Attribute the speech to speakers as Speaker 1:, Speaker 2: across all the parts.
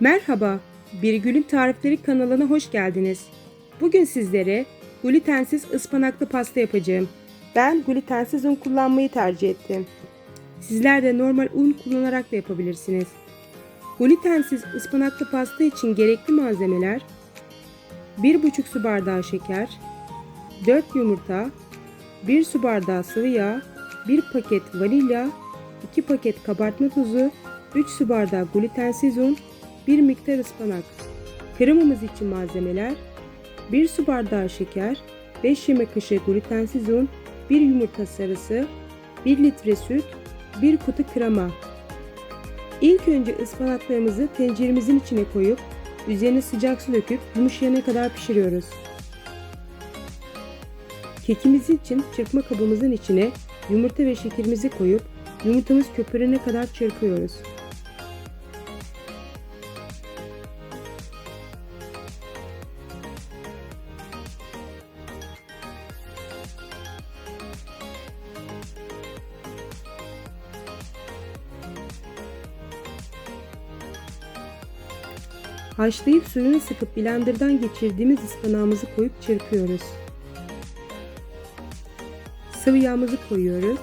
Speaker 1: Merhaba, Bir Gül'ün Tarifleri kanalına hoş geldiniz. Bugün sizlere glutensiz ıspanaklı pasta yapacağım. Ben glutensiz un kullanmayı tercih ettim. Sizler de normal un kullanarak da yapabilirsiniz. Glutensiz ıspanaklı pasta için gerekli malzemeler 1,5 su bardağı şeker, 4 yumurta, 1 su bardağı sıvı yağ, 1 paket vanilya, 2 paket kabartma tozu, 3 su bardağı glutensiz un, 1 miktar ıspanak. Kremamız için malzemeler 1 su bardağı şeker, 5 yemek kaşığı glutensiz un, 1 yumurta sarısı, 1 litre süt, 1 kutu krema. İlk önce ıspanaklarımızı tenceremizin içine koyup üzerine sıcak su döküp yumuşayana kadar pişiriyoruz. Kekimiz için çırpma kabımızın içine yumurta ve şekerimizi koyup yumurtamız köpürene kadar çırpıyoruz. Haşlayıp suyunu sıkıp blenderdan geçirdiğimiz ıspanağımızı koyup çırpıyoruz. Sıvı yağımızı koyuyoruz.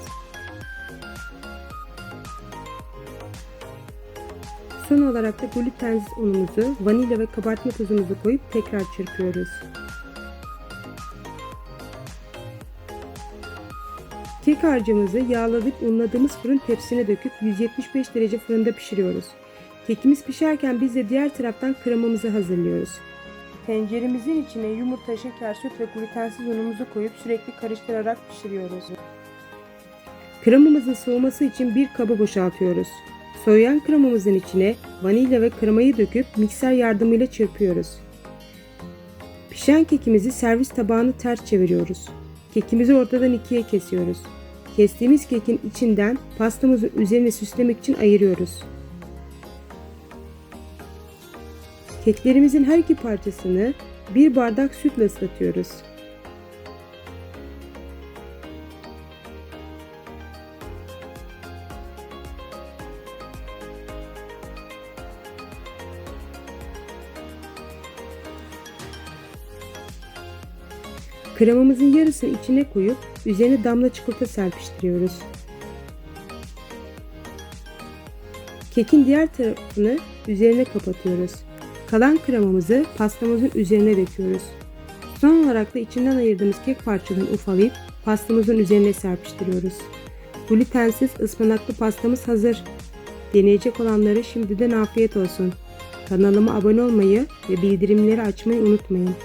Speaker 1: Son olarak da glutensiz unumuzu, vanilya ve kabartma tozumuzu koyup tekrar çırpıyoruz. Kek harcımızı yağladık unladığımız fırın tepsine döküp 175 derece fırında pişiriyoruz. Kekimiz pişerken biz de diğer taraftan kremamızı hazırlıyoruz. Tenceremizin içine yumurta, şeker, süt ve glutensiz unumuzu koyup sürekli karıştırarak pişiriyoruz. Kremamızın soğuması için bir kaba boşaltıyoruz. Soğuyan kremamızın içine vanilya ve kremayı döküp mikser yardımıyla çırpıyoruz. Pişen kekimizi servis tabağını ters çeviriyoruz. Kekimizi ortadan ikiye kesiyoruz. Kestiğimiz kekin içinden pastamızın üzerine süslemek için ayırıyoruz. Keklerimizin her iki parçasını bir bardak sütle ıslatıyoruz. Kremamızın yarısını içine koyup üzerine damla çikolata serpiştiriyoruz. Kekin diğer tarafını üzerine kapatıyoruz. Kalan kremamızı pastamızın üzerine döküyoruz. Son olarak da içinden ayırdığımız kek parçalarını ufalayıp pastamızın üzerine serpiştiriyoruz. Glutensiz ıspanaklı pastamız hazır. Deneyecek olanlara şimdiden afiyet olsun. Kanalıma abone olmayı ve bildirimleri açmayı unutmayın.